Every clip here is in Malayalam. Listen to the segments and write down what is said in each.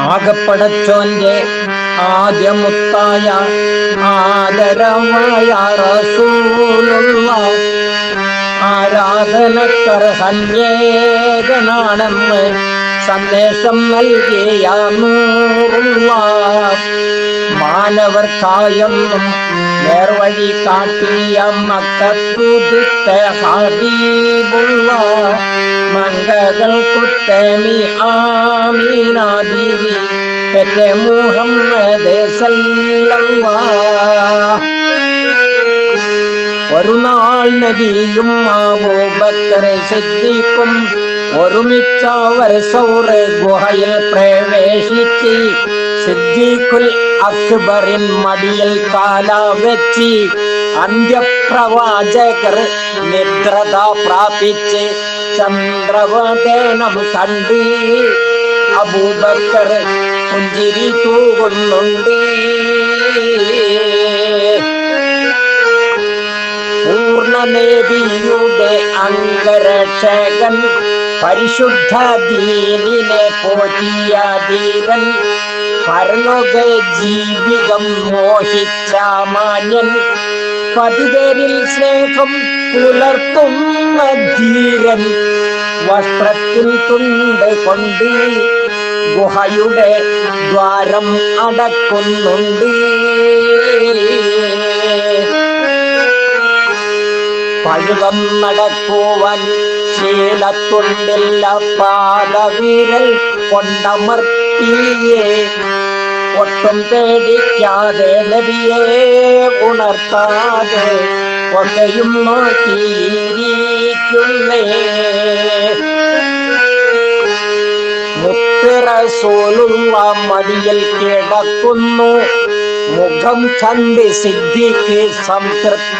ആകപ്പടച്ചോന്റെ ആദ്യമുത്തായ ആദരമായ റസൂലുള്ള ആരാധനക്കർഹന്യേകനാണെന്ന് സന്ദേശം നൽകിയ നൂറുള്ള. മാനവർക്കായെന്നും നേർവഴി കാട്ടിയ മക്കുതിത്ത ഹബീബുള്ള. മംഗകൾ കുത്തമി ആമീനാദീവി പെറ്റ മുഹമ്മദ് ഒരു നാൾ നബിയും അബൂബക്കറെ സിദ്ദീഖും ഒരുമിച്ചവർ സൗറ ഗുഹയിൽ പ്രവേശിച്ച് സിദ്ദീഖുൽ അക്ബറിൻ മടിയിൽ കാല വെച്ച് അന്ത്യപ്രവാചകർ നിദ്രത പ്രാപിച്ച് ചന്ദ്രവദനം കണ്ടി അബൂബക്കർ പുഞ്ചിരി തൂകുന്നുണ്ട്. പൂർണനേവിയുടെ അംഗരക്ഷകൻ പരിശുദ്ധ ദീനിനെ പോറ്റിയ ധീരൻ പരലോക ജീവിതം മോഹിച്ച മാന്യൻ പതിപേരിൽ സ്നേഹം പുലർത്തുന്ന ധീരൻ വസ്ത്രത്തിൽ തുണ്ട് കൊണ്ട് ഗുഹയുടെ ദ്വാരം അടക്കുന്നുണ്ട്. പഴുതം നടക്കുവാൻ ശീലത്തുണ്ടില്ല പാദവീരൽ കൊണ്ടമർത്തിയേ. ഒട്ടും പേടിക്കാതെ നബിയെ ഉണർത്താതെ ഒക്കെയും നോക്കിയിരിക്കുന്നേ. മുത്തിറസോലുള്ള മടിയിൽ കിടക്കുന്നു. മുഖം കണ്ട് സിദ്ധിക്ക് സംതൃപ്തനാകുന്നു.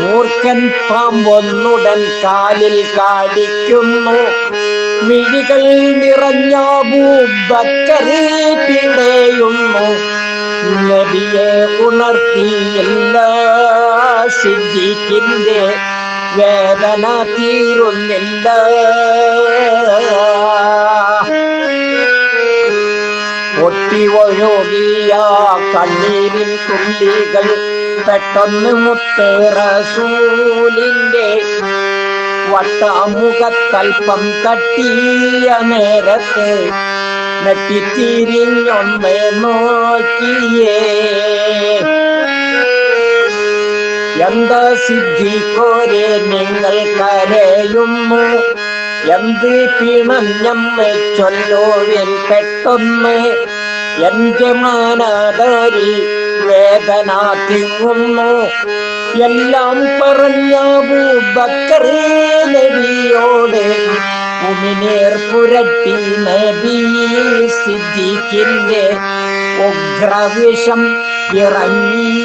മൂർഖൻ പാമ്പൊന്നുടൻ കാലിൽ കാടിക്കുന്നു മിഴികൾ നിറഞ്ഞ പിടയുന്നു നബിയെ ഉണർത്തിയില്ല സിദ്ധിക്കിന്റെ വേദന തീരുന്നില്ല. ഒട്ടി ഒഴുകിയ കണ്ണീരിൻ തുള്ളികൾ പെട്ടെന്ന് മുത്തേറസൂലിന്റെ വട്ടമുഖത്തൽപ്പം കട്ടിയ നേരത്തെ നട്ടിത്തിരിഞ്ഞൊന്നേ നോക്കിയേ. എന്താ സിദ്ധിക്കോരെ നിങ്ങൾ കരയുന്നു? എന്ത് പിണഞ്ഞമ്മെ ചൊല്ലോവിൽ പെട്ടെന്ന്? എന്റെ മാനാദരി വേദന തിങ്ങുന്നു എല്ലാം പറഞ്ഞ ബക്കറേ നബിയോട്. ഉമിനീർ സിദ്ധിക്കിന്റെ ഉഗ്രവിഷം ഇറങ്ങി.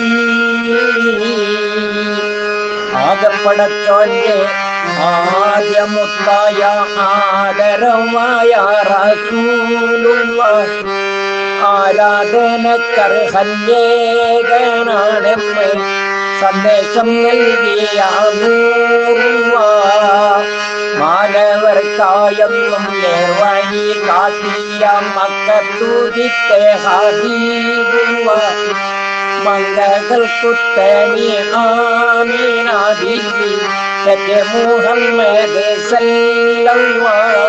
ആകപ്പടച്ചോന്റെ ആദ്യമുത്തായ ആദരമായ റസൂലുള്ള ആരാധനക്കർഹന്യേകനാണെന്ന് സന്ദേശം നൽകിയ നൂറുള്ള മാനവർക്കായെന്നും നേർവഴി കാട്ടിയ മക്കത്തൂതിത്തെ ഹബീബുള്ള മംഗകൾ കുത്തനി ആമീനാദി മുഹമ്മദ് സല്ലല്ലാഹ്